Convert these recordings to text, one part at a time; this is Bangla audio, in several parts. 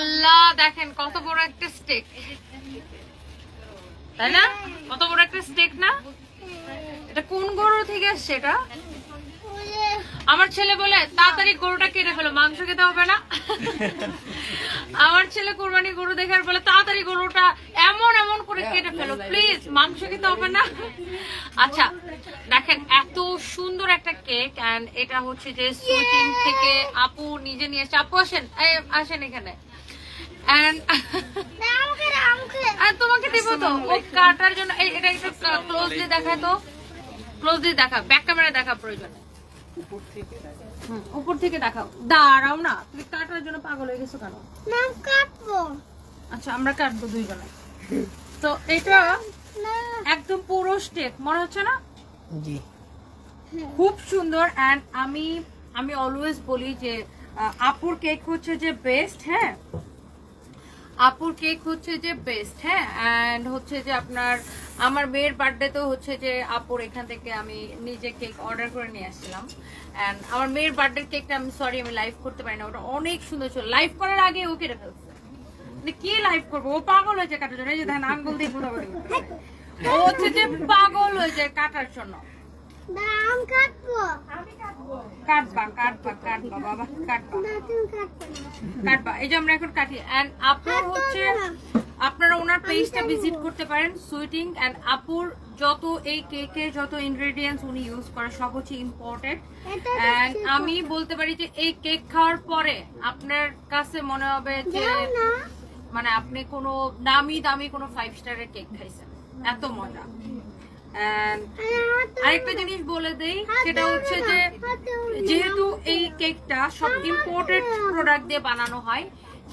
আল্লাহ, দেখেন কত বড় একটা স্টেক তাই না? কত বড় একটা স্টেক না? এটা কোন গরু থেকে আসছে এটা? আমার ছেলে বলে তাড়াতাড়ি গরুটা কেটে ফেলো মাংস খেতে হবে না। আমার ছেলে কোরবানি গরু দেখার বলে তাড়াতাড়ি গরুটা এমন এমন করে কেটে ফেলো প্লিজ মাংস খেতে হবে না। আচ্ছা দেখেন এত সুন্দর একটা কেক এন্ড এটা হচ্ছে যে সুইটিং থেকে আপু নিজে নিয়ে এসে আপু আসেন আসেন এখানে। তোমাকে দিব তো ও কাটার জন্য এই এটা একটু ক্লোজলি দেখা তো। ক্লোজলি দেখা ব্যাক ক্যামেরা দেখা প্রয়োজন। হুম, উপর থেকে দেখাও। দাঁড়াও না তুমি কাটার জন্য পাগল হয়ে গেছো কেন? আচ্ছা আমরা কাটবো দুইজনে। তো এটা একদম পুরো স্টেক মনে হচ্ছে না? জি। খুব সুন্দর অ্যান্ড আমি আমি অলওয়েজ বলি যে আপুর কেক হচ্ছে যে বেস্ট হ্যাঁ? আপুর কেক হচ্ছে যে বেস্ট হ্যাঁ? অ্যান্ড হচ্ছে যে আপনার আমার মেয়ের বার্থডে তো হচ্ছে যে আপুর এখান থেকে আমি নিজে কেক অর্ডার করে নিয়ে আসছিলাম। অ্যান্ড আমার মেয়ের বার্থডে কেকটা আমি সরি আমি লাইভ করতে পারি না। ওটা অনেক সুন্দর ছিল। লাইভ করার আগে ও কেটে ফেলছে। মানে কি লাইভ করব? ও পাগল হয়েছে কাটার জন্য। এই যে দেখেন আঙ্গুল দিয়ে করতেছে। ও হচ্ছে যে পাগল হয়েছে কাটার জন্য। কাটবা। কাটবা। কাটবা বাবা কাটবা। কাটবা এই যে আমরা এখন কাটি। এন্ড আপুর হচ্ছে আপনারা ওনার পেজটা ভিজিট করতে পারেন সুইটিং অ্যান্ড আপুর যত এই কেকে যত ইনগ্রেডিয়েন্টস উনি ইউজ করে সব হচ্ছে ইম্পর্টেন্ট অ্যান্ড আমি বলতে পারি যে এই কেক খাওয়ার পরে আপনার কাছে মনে হবে যে মানে আপনি কোনো নামি দামি কোনো ফাইভ স্টারের কেক খাইছেন। এত মজা। আরেকটা জিনিস বলে দেই, সেটা হচ্ছে যে যেহেতু এই কেকটা সব ইম্পোর্টেড প্রোডাক্ট দিয়ে বানানো হয়,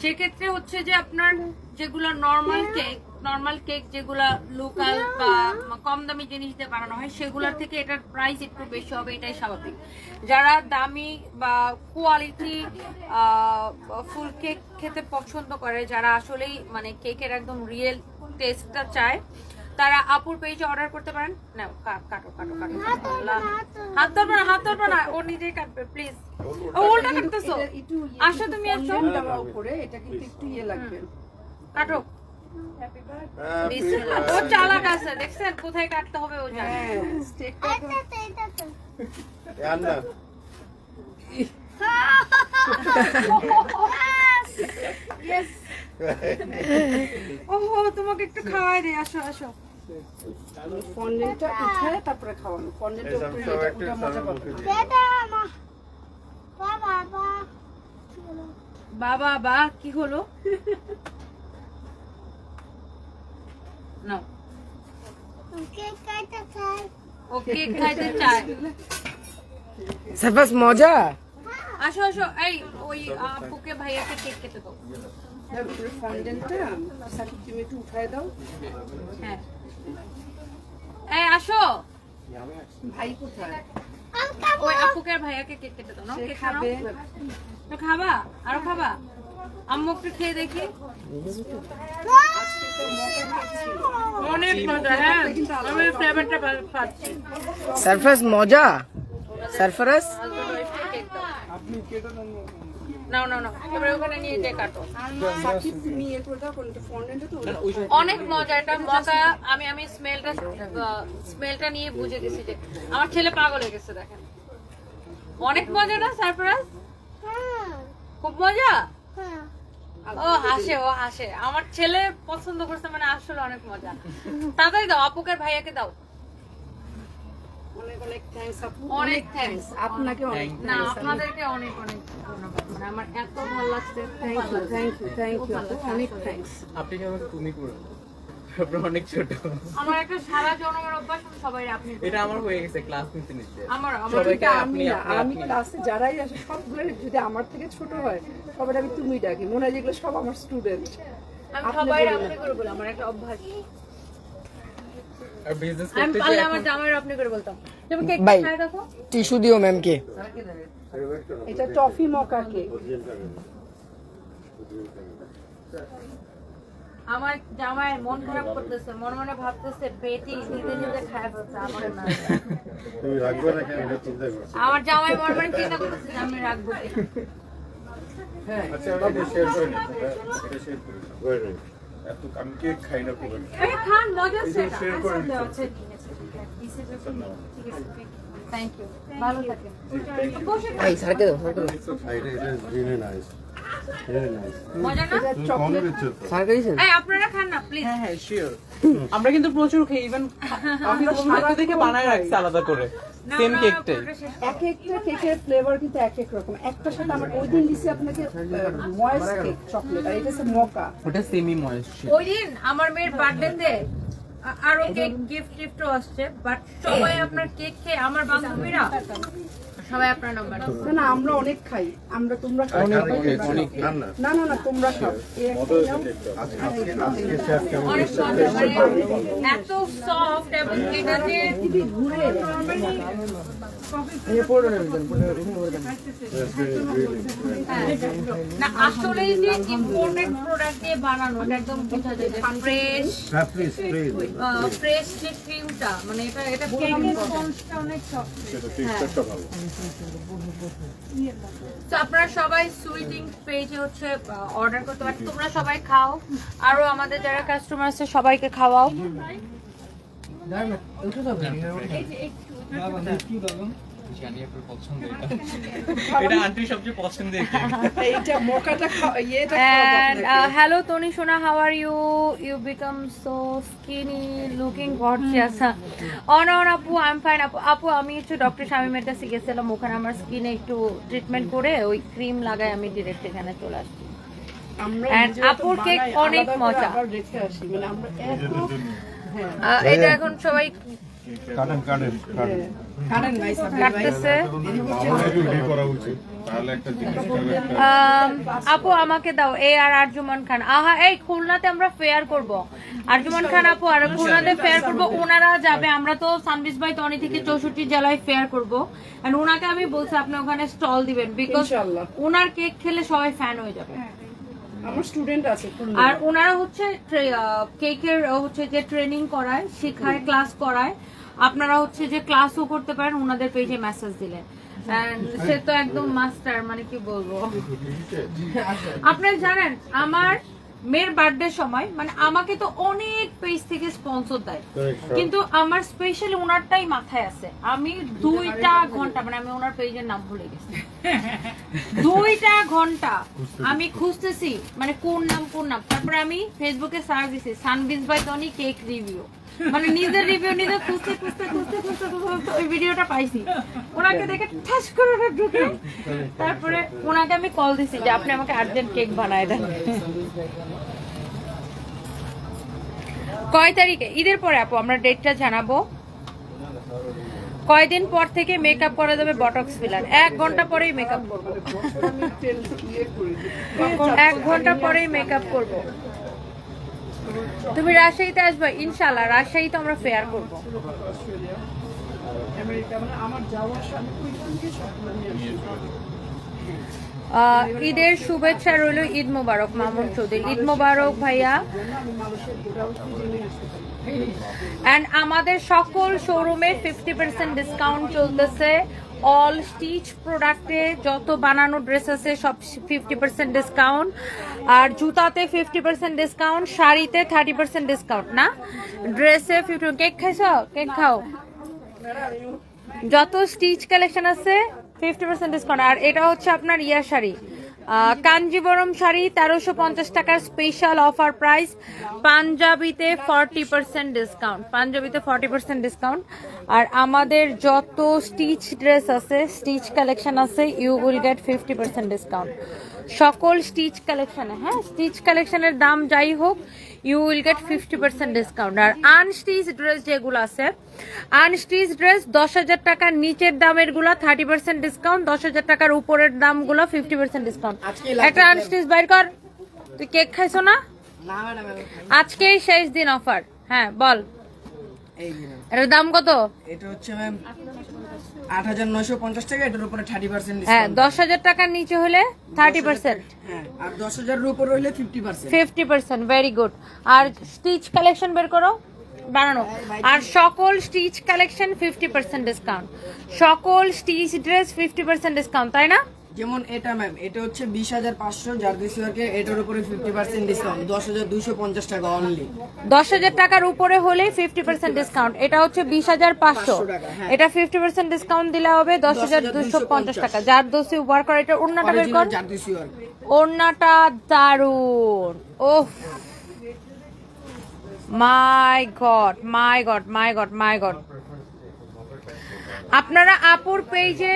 সেক্ষেত্রে হচ্ছে যে আপনার যেগুলো নর্মাল কেক নর্মাল কেক যেগুলা লোকাল বা কম দামি জিনিস দিয়ে বানানো হয়, সেগুলোর থেকে এটার প্রাইস একটু বেশি হবে, এটাই স্বাভাবিক। যারা দামি বা কোয়ালিটি ফুল কেক খেতে পছন্দ করে, যারা আসলেই মানে কেকের একদম রিয়েল টেস্টটা চায় তারা আপুর পেজে অর্ডার করতে পারেন? না কাটো কাটো কাটো। হাত ধরবে না হাত ধরবে না ও নিজেই কাটবে প্লিজ ও উল্টা কাটতেছো। আসো তুমি আসো। উপরে এটা কিন্তু একটু ইয়ে লাগবে। কাটো। ও চালাক আছে দেখছেন? কোথায় কাটতে হবে ও জানে। হ্যাঁ. ওহো তোমাকে একটু খাওয়াই দে আসো আসো। ফন্ডেন্টটা উঠায় তারপরে খাওয়ানো। ফন্ডেন্টটা Esam উপরে ওটা মজা পাবে। বাবা বা কি হলো? না ও কেক খাইতে চায় সারফাস মজা? আসো আসো এই ওই আপুকে ভাইয়াকে কেক খেতে দাও। হ্যাঁ, ফন্ডেন্টটা সাথে তুমি একটু উঠায় দাও। হ্যাঁ। এই আসো। ভাই কোথায়? ওই আপুকে আর ভাইয়াকে কেক কেটে দাও না কেক খাবে। তো খাবা? আরও খাবা? আম্মু একটু খেয়ে দেখি। অনেক মজা হ্যাঁ। আমি ফ্লেভারটা পাচ্ছি সারফাস মজা? সারফারাস? নাও নাও নাও। এবারে ওখানে নিয়ে যে কাটো। অনেক মজা, এটা মজা, আমি আমি স্মেলটা স্মেলটা নিয়ে বুঝে গেছি যে আমার ছেলে পাগল হয়ে গেছে, দেখেন। অনেক মজা না সারপ্রাইজ খুব মজা? ও হাসে ও হাসে। আমার ছেলে পছন্দ করছে মানে আসলে অনেক মজা। তাড়াতাড়ি দাও, আপুকে ভাইয়াকে দাও। অনেক অনেক থ্যাঙ্কস আপু। অনেক থ্যাঙ্কস আপনাকে অনেক না আপনাদেরকে অনেক অনেক ধন্যবাদ। মানে আমার এত ভালো লাগছে। Thank you thank you thank you আপু। অনেক থ্যাঙ্কস আপনি কি তুমি করে অনেক ছোট। আমার একটা সারা জন্মের অভ্যাস সবাই আপনি এটা আমার হয়ে গেছে ক্লাস নিতে নিতে। আমার আমার সবাইকে আমি আপনি আমি ক্লাসে যারাই আসে সবগুলো যদি আমার থেকে ছোট হয় সবাই আমি তুমি ডাকি। মনে হয় যেগুলো সব আমার স্টুডেন্ট আমি সবাই আপনি করে বলি আমার একটা অভ্যাস। আর বিজনেস আমি পারলে আমার এখন জামাইয়ের আপনি করে বলতাম। তুমি কেক দেখো। টিস্যু দিও ম্যামকে এটা টফি মকা কেক আমার জামাইয়ের মন খারাপ করতেছে মন মনে ভাবতেছে পেটি নিজে নিজে খায় ফেলছে আমার না। তুমি রাখবে না কেন এটা চিন্তা করছি। আমার জামাই মনে মনে চিন্তা করতেছে আমি রাখব। কি। আচ্ছা আমি এটা শেয়ার করে এটা শেয়ার করে এত আমি কেক খাই না খুব খান মজা। আচ্ছা থ্যাংক ইউ ভালো থাকেন। এই দাও দাও। এটা নাইস হ্যাঁ হ্যাঁ আমরা কিন্তু প্রচুর খাই ইভেন দেখে বানায় রাখছি আলাদা করে। সেম কেকটাই এক একটা কেকের ফ্লেভার কিন্তু এক এক রকম। একটা সাথে আমার ওই দিন দিছি আপনাকে ময়েস কেক চকলেট আর এটা হচ্ছে মকা ওটা সেমি ময়েস্ট ওই দিন আমার মেয়ের বার্থডেতে আরও কেক গিফট টিফটও আসছে বাট সবাই আপনার কেক খেয়ে আমার বান্ধবীরা সবাই আপনার নাম্বার না না আমরা অনেক খাই। আমরা তোমরা খাও। অনেক না না না তোমরা খাও। কেমন অনেক মানে এত সফট এবং এটাতে না আসলেই যে ইম্পোর্টেড প্রোডাক্ট দিয়ে বানানো এটা একদম বোঝা যায় যে ফ্রেশ হ্যাঁ ফ্রেশ যে ক্রিমটা মানে এটা এটা কেকের স্পঞ্জটা অনেক সফট সেটা টেক্সচারটা ভালো। তো আপনারা সবাই সুইটিং পেজে হচ্ছে অর্ডার করতে পারেন। তোমরা সবাই খাও। আরও আমাদের যারা কাস্টমার আছে সবাইকে খাওয়াও। জানি আপনার পছন্দ এটা এটা আন্টির সবচেয়ে পছন্দের এইটা মকাটা ইয়েটা And uh, hello, Tony Shona, how are you? You become so skinny, looking gorgeous. Oh no, no, আপু. আপু আপু আমি একটু ডক্টর শামিমের কাছে গেছিলাম ওখানে আমার স্কিনে একটু ট্রিটমেন্ট করে ওই ক্রিম লাগাই আমি ডিরেক্ট এখানে চলে আসছি আপুর কেক অনেক মজা। মানে আহ, এটা এখন সবাই কাটেন কাটেন কাটেন ভাই আপু আমাকে দাও এ আর আরজুমান খান। আহা এই খুলনাতে আমরা ফেয়ার করব। আরজুমান খান আপু আর খুলনাতে ফেয়ার করব। ওনারা যাবে আমরা তো সানবিস বাই তনি থেকে চৌষট্টি জেলায় ফেয়ার করব। এন্ড ওনাকে আমি বলছি আপনি ওখানে স্টল দিবেন বিকজ ওনার কেক খেলে সবাই ফ্যান হয়ে যাবে। আমার স্টুডেন্ট আছে আর ওনারা হচ্ছে কেকের হচ্ছে যে ট্রেনিং করায় শেখায় ক্লাস করায় আপনারা হচ্ছে যে ক্লাসও করতে পারেন ওনাদের পেজে মেসেজ দিলে। And সে তো একদম মাস্টার মানে কি বলব? আপনারা জানেন আমার মেয়ের বার্থডে সময় মানে আমাকে তো অনেক পেজ থেকে স্পন্সর দেয়। কিন্তু আমার স্পেশালি ওনারটাই মাথায় আছে। আমি দুইটা ঘণ্টা মানে আমি ওনার পেজের নাম ভুলে গেছি। দুইটা ঘণ্টা আমি খুঁজতেছি মানে কোন নাম কোন নাম। তারপরে আমি ফেসবুকে সার্চ দিছি সানবিজ বাই টনি কেক রিভিউ মানে নিজের রিভিউ নিজে খুঁজতে খুঁজতে খুঁজতে খুঁজতে খুঁজতে ওই ভিডিওটা পাইছি। ওনাকে দেখে ঠাস করে ওটা ঢুকে। তারপরে ওনাকে আমি কল দিছি যে আপনি আমাকে আর্জেন্ট কেক বানায় দেন। কয় তারিখে? ঈদের পরে আপু আমরা ডেটটা জানাব। কয়দিন পর থেকে মেকআপ করা যাবে বটক্স ফিলার এক ঘণ্টা পরেই মেকআপ করব। করি। এক ঘণ্টা পরেই মেকআপ করব। তুমি রাজশাহীতে আসবে ইনশাল্লাহ রাজশাহীতে আমরা ফেয়ার করব। ঈদের শুভেচ্ছা রইল ঈদ মোবারক, মামুন চৌধুরী। ঈদ মোবারক, ভাইয়া। অ্যান্ড আমাদের সকল শোরুমে ফিফটি পার্সেন্ট ডিসকাউন্ট চলতেছে। অল স্টিচ প্রোডাক্টে যত বানানো ড্রেস আছে, সব ফিফটি পার্সেন্ট ডিসকাউন্ট আর জুতাতে ফিফটি পার্সেন্ট ডিসকাউন্ট শাড়িতে থার্টি পার্সেন্ট ডিসকাউন্ট না? ড্রেসে ফিফটি কেক খাইছ? কেক খাও। যত স্টিচ কালেকশন আছে ফিফটি পার্সেন্ট ডিসকাউন্ট আর এটা হচ্ছে আপনার ইয়ার শাড়ি। কাঞ্জিবরম শাড়ি, তেরোশো পঞ্চাশ টাকার স্পেশাল অফার প্রাইস পাঞ্জাবিতে ফর্টি পার্সেন্ট ডিসকাউন্ট পাঞ্জাবিতে ফর্টি পার্সেন্ট ডিসকাউন্ট আর আমাদের যত স্টিচ ড্রেস আছে স্টিচ কালেকশন আছে you will get fifty percent discount সকল স্টিচ কালেকশানে হ্যাঁ স্টিচ কালেকশানের দাম যাই হোক you will get fifty percent discount R unstitch dress যেগুলো আছে আনস্টিচ ড্রেস দশ হাজার টাকার নিচের দামেরগুলা থার্টি পার্সেন্ট ডিসকাউন্ট দশ হাজার টাকার উপরের দামগুলো ফিফটি পার্সেন্ট ডিসকাউন্ট একটা আনস্টিচ বাইর কর। তুই কেক খাইছো না? আজকেই শেষ দিন অফার হ্যাঁ বল। এটার দাম কত? এটা হচ্ছে ম্যাম আট হাজার নয়শো পঞ্চাশ টাকা এটার উপরে হ্যাঁ টাকার নিচে হলে থার্টি পার্সেন্ট হ্যাঁ আর দশ হাজারের উপরে percent fifty percent very good আর স্টিচ কালেকশন বের করো বানানো। আর সকল stitch collection fifty percent discount সকল stitch dress fifty percent discount তাই না? যেমন এটা ম্যাম এটা হচ্ছে বিশ হাজার পাঁচশো জারদিসি ওয়ার্কে এটার উপরে ফিফটি পার্সেন্ট ডিসকাউন্ট দশ হাজার দুশো পঞ্চাশ টাকা অনলি দশ হাজার টাকার উপরে হলে ফিফটি পার্সেন্ট ডিসকাউন্ট এটা হচ্ছে বিশ হাজার পাঁচশো। 500 টাকা, হ্যাঁ। এটা ফিফটি পার্সেন্ট ডিসকাউন্ট দিলে হবে দশ হাজার দুশো পঞ্চাশ টাকা। যার দোষে ওয়ার করে এটা অন্যটা বের কর। ওড়নাটা দারুণ ওহ my god my god my god my god আপনারা আপুর পেজে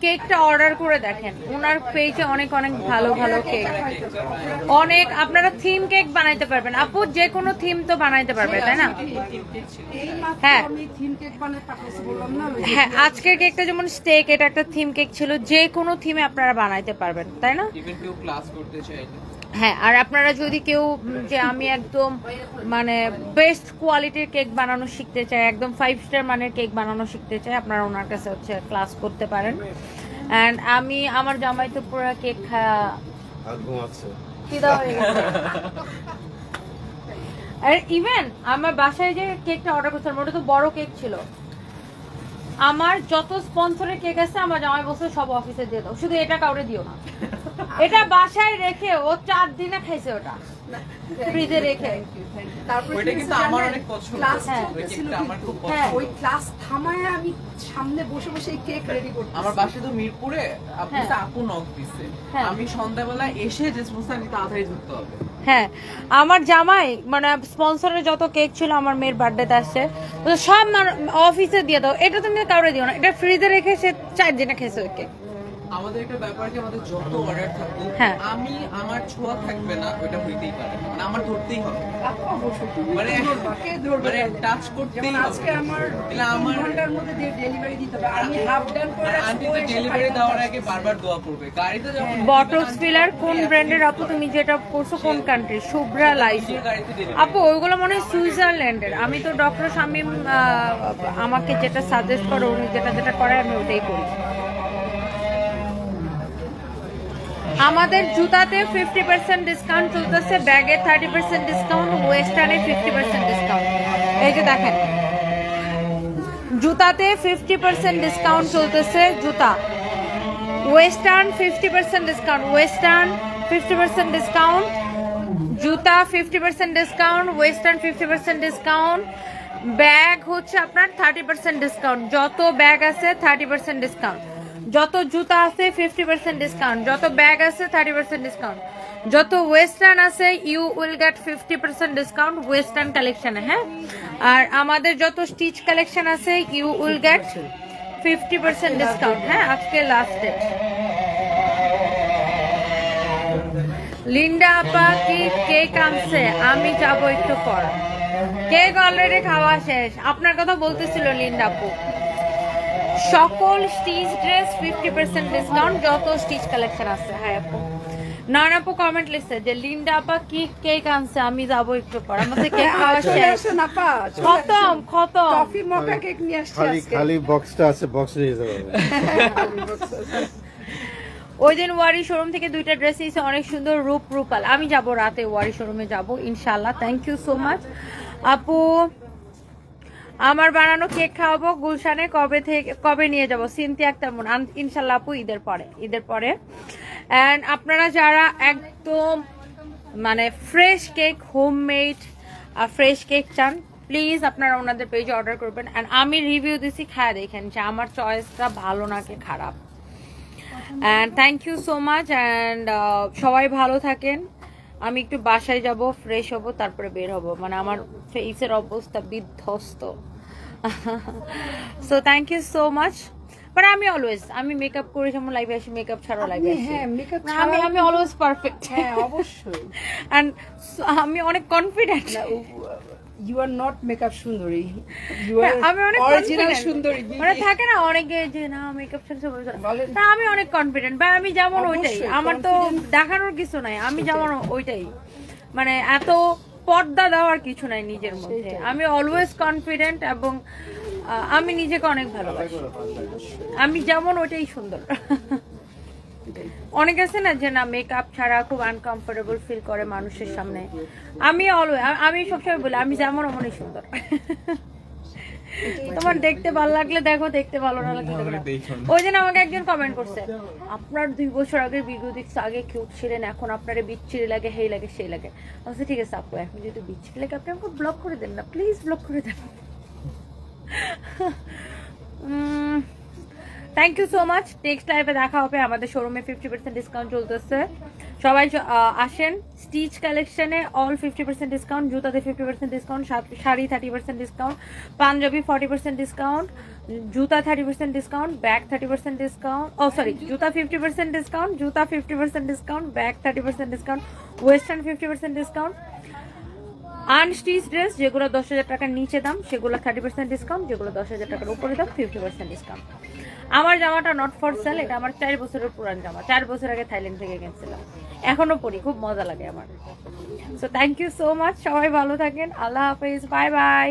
কেকটা অর্ডার করে দেখেন। ওনার পেজে অনেক অনেক ভালো ভালো কেক। অনেক, আপনারা থিম কেক বানাইতে পারবেন। আপু যে কোনো থিম তো বানাইতে পারবে, তাই না? হ্যাঁ। হ্যাঁ আজকের কেকটা যেমন স্টেক এটা একটা থিম কেক ছিল। যে কোনো থিমে আপনারা বানাইতে পারবেন, তাই না? হ্যাঁ আর আপনারা যদি কেউ যে আমি একদম মানে বেস্ট কোয়ালিটির কেক বানানো শিখতে চাই একদম ফাইভ স্টার মানের কেক বানানো শিখতে চাই আপনারা ওনার কাছে হচ্ছে ক্লাস করতে পারেন। অ্যান্ড আমি আমার জামাই তো পুরো কেক খাওয়া আর ইভেন আমার বাসায় যে কেকটা অর্ডার করছিলাম ওটা তো বড় কেক ছিল। আমার যত স্পন্সরের কেক আছে আমার জামাই বসে সব অফিসে দিয়ে দাও। শুধু এটা কাউরে দিও না। এটা বাসায় রেখে ও চার দিনে খাইছে ওটা। ফ্রিজে রেখে তারপরে ওইটা কি কিন্তু হয়েছে আমার জানেন? অনেক পছন্দ ক্লাস হ্যাঁ। ওই চলতেছিল কেকটা আমার কিন্তু। খুব হ্যাঁ। পছন্দ ওই ক্লাস থামায় আমি সামনে বসে বসে এই কেক রেডি করতে আমার তো মিরপুরে হ্যাঁ। তো আপু নক দিছে হ্যাঁ। আমি সন্ধ্যাবেলা এসে যে তাড়াতাড়ি ঢুকতে হবে হ্যাঁ আমার জামাই মানে স্পন্সরের যত কেক ছিল আমার মেয়ের বার্থডেতে আসছে তো সব অফিসে দিয়ে দাও এটা তুমি কাউরে দিও না এটা ফ্রিজে রেখে সে চার দিনে খেয়েছে ওই কেক আমাদের একটা ব্যাপার কি আমাদের যত অর্ডার থাকুক হ্যাঁ। আমি আমার ছোঁয়া থাকবে না ওইটা হইতেই পারে। মানে আমার ধরতেই হবে। আপু অবশ্যই তুমি মানে ধরবা, কে ধরবে। মানে টাচ যেমন হবে। আজকে আমার আমার ঘণ্টার মধ্যে ডেলিভারি দিতে হবে। আমি হাফ ডান করে আন্টি তো ডেলিভারি দেওয়ার আগে বারবার দোয়া করবে। গাড়িতে যখন বটলস ফিলার কোন ব্র্যান্ডের আপু তুমি যেটা করছ কোন কান্ট্রি শুভ্রা লাইফ আপু ওইগুলো মনে হয় সুইজারল্যান্ডের। আমি তো ডক্টর শামীম আমাকে যেটা সাজেস্ট করো উনি যেটা যেটা করে আমি ওটাই করি। আমাদের জুতাতে ফিফটি পার্সেন্ট ডিসকাউন্ট চলতেছে, ব্যাগে থার্টি পার্সেন্ট ডিসকাউন্ট ওয়েস্টার্নে ফিফটি পার্সেন্ট ডিসকাউন্ট এই যে দেখেন, জুতাতে ফিফটি পার্সেন্ট ডিসকাউন্ট চলতেছে জুতা। Western fifty percent discount western fifty percent discount জুতা fifty percent discount western fifty percent discount bag হচ্ছে আপনার থার্টি পার্সেন্ট ডিসকাউন্ট যত ব্যাগ আছে থার্টি পার্সেন্ট ডিসকাউন্ট যত জুতা আছে ফিফটি পার্সেন্ট ডিসকাউন্ট যত ব্যাগ আছে থার্টি পার্সেন্ট ডিসকাউন্ট যত ওয়েস্টার্ন আছে you will get fifty percent discount western কালেকশনে হ্যাঁ? আর আমাদের যত স্টিচ কালেকশন আছে you will get fifty percent discount হ্যাঁ? আজকে লাস্ট ডেট লিন্ডা আপা, কি কেক আনছে? আমি যাব একটু পর। কেক অলরেডি খাওয়া শেষ। আপনার কথা বলতেছিল লিন্ডা আপু। সকল stitch dress fifty percent discount যত স্টিচ কালেকশন আছে। হ্যাঁ আপু। নয়ন আপু কমেন্ট লিখছে যে লিন্ডা আপা কি কেক আনছে? আমি যাব একটু পর। আমাদের কেক খাওয়া চলে শেষ। আপা খতম খতম। কফি মকা কেক নিয়ে আসছি খালি খালি বক্সটা আছে বক্স নিয়ে যেতে ওই দিন ওয়ারি শোরুম থেকে দুইটা ড্রেস নিয়েছে অনেক সুন্দর রূপ রূপাল। আমি যাব রাতে ওয়ারি শোরুমে যাব ইনশাল্লাহ থ্যাংক ইউ সো মাচ আপু আমার বানানো কেক খাওয়াবো, গুলশানে কবে থেকে কবে নিয়ে যাব? সিনতি আক্তার মন ইনশাল্লাহ আপু ঈদের পরে ঈদের পরে। অ্যান্ড আপনারা যারা একদম মানে fresh cake home homemade fresh cake চান প্লিজ আপনারা ওনাদের পেজে অর্ডার করবেন। অ্যান্ড আমি রিভিউ দিছি, খায় দেখেন যে আমার চয়েসটা ভালো নাকি খারাপ। And thank you so much and সবাই ভালো থাকেন। আমি একটু বাসায় যাব ফ্রেশ হব তারপরে বের হব। মানে আমার ফেসের অবস্থা বিধ্বস্ত। So thank you so much but আমি অলওয়েজ আমি মেকআপ করে যেমন লাইভে আসি মেকআপ ছাড়াও লাইভে আসি। হ্যাঁ, মেকআপ না, আমি আমি অলওয়েজ পারফেক্ট হ্যাঁ অবশ্যই। অ্যান্ড আমি অনেক confident you are not makeup সুন্দরী. ইউ আর হ্যাঁ, আমি অনেক অরিজিনাল সুন্দরী মানে থাকে না অনেকে যে না মেকআপ। বলেন। না আমি অনেক কনফিডেন্ট বা আমি যেমন ওইটাই। আমার তো দেখানোর কিছু নাই। আমি যেমন ওইটাই। মানে এত পর্দা দেওয়ার কিছু নাই নিজের মধ্যে। আমি অলওয়েজ কনফিডেন্ট এবং আমি নিজেকে অনেক ভালোবাসি। আমি যেমন ওইটাই সুন্দর। অনেক আছে না যে না মেকআপ ছাড়া খুব আনকমফোর্টেবল ফিল করে মানুষের সামনে। আমি অলওয়েজ আমি সবসময় বলি আমি যেমন অমনই সুন্দর। তোমার দেখতে ভালো লাগলে দেখো দেখতে ভালো না লাগলে। ওই দিন আমাকে একজন কমেন্ট করছে আপনার দুই বছর আগের ভিডিও দেখছে আগে কিউট ছিলেন এখন আপনার বিচ্ছিরি লাগে হেই লাগে সেই লাগে। আচ্ছা ঠিক আছে আপু এখন যেহেতু বিচ্ছিরি লাগে আপনি আমাকে ব্লক করে দেন না প্লিজ ব্লক করে দেন। Thank you so much next লাইভে দেখা হবে আমাদের শোরুমে ফিফটি পার্সেন্ট ডিসকাউন্ট চলতেছে সবাই আসেন স্টিচ কালেকশনে অল ফিফটি পার্সেন্ট ডিসকাউন্ট জুতাতে fifty percent discount sari thirty percent discount panjabi forty percent discount জুতা thirty percent discount bag thirty percent discount oh sorry জুতা ফিফটি পার্সেন্ট ডিসকাউন্ট জুতা fifty percent discount bag thirty percent discount western fifty percent discount unstitch dress যেগুলো দশ হাজার টাকার নিচে দাম সেগুলো থার্টি পার্সেন্ট ডিসকাউন্ট যেগুলো দশ হাজার টাকার উপরে দাম ফিফটি পার্সেন্ট ডিসকাউন্ট আমার জামাটা নট ফর সেল এটা আমার চার বছরের পুরান জামা। চার বছর আগে থাইল্যান্ড থেকে গেছিলাম এখনও পরি, খুব মজা লাগে আমার। So thank you so much সবাই ভালো থাকেন। আল্লাহ হাফিজ বাই বাই